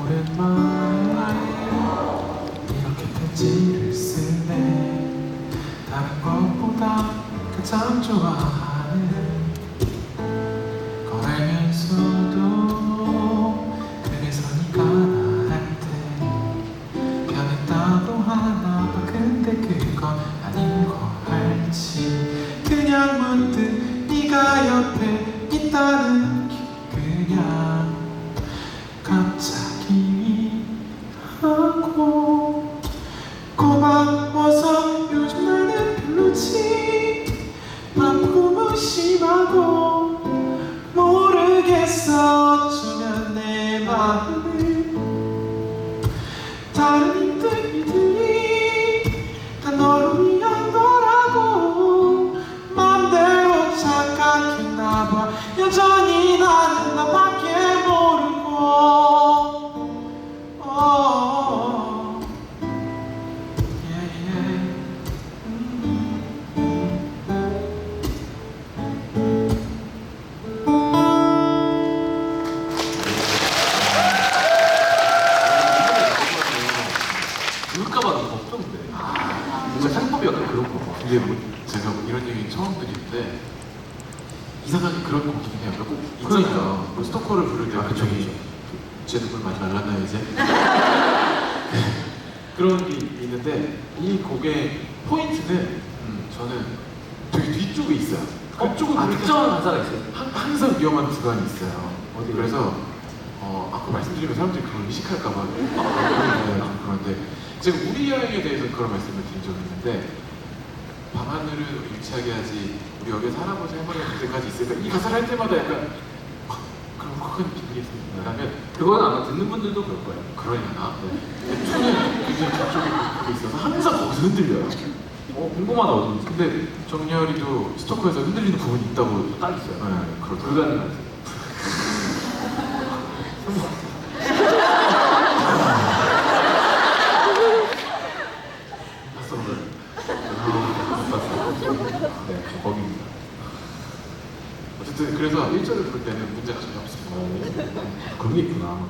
오랜만에 이렇게 편지를 쓰네. 다른 것보다 가장 좋아하는 걸 알면서도 그래서 네가 나한테 변했다고 하나 봐. 근데 그건 아닌 거 알지? 그냥 문득 네가 옆에 있다는 게 그냥 다른 거 봐. 이게 뭐 제가 이런 얘기 처음 드리는데 이상하게 그런 곡이긴 해요. 꼭 있잖아요. 그러니까. 뭐 스토커를 부를 때 아, 그쵸, 그쵸. 제 눈물 많이 말랐나요 이제? 그런 게 있는데 이 곡의 포인트는 음, 저는 되게 뒤쪽에 있어요. 그쪽을 아, 부를 때 특정한 가사가 있어요. 항- 항상 위험한 구간이 있어요. 어디? 그래서 어, 아까 말씀드리면 사람들이 그걸 의식할까봐 좀 그런데 제가 우리 여행에 대해서 그런 말씀을 드린 적이 있는데 밤 하늘을 일치하게 하지 우리 여기서 할아버지 할머니 올 때까지 있을까 이 가사를 할 때마다 약간 어, 그런 울컥한 기분이 든다면 그건 아마 듣는 분들도 그럴 거예요. 그러려나? 근데 저는 굉장히 저쪽에 그게 있어서 항상 거기서 흔들려요. 어, 궁금하다, 어딘지. 근데 정렬이도 스토커에서 흔들리는 부분이 있다고 딱 있어요. 네, 그렇더라고요. 불가능하지. 봤어 오늘? 네, 거기입니다. 어쨌든 그래서 1절을 부를 때는 문제가 전혀 없습니다. 그런 게 있구나.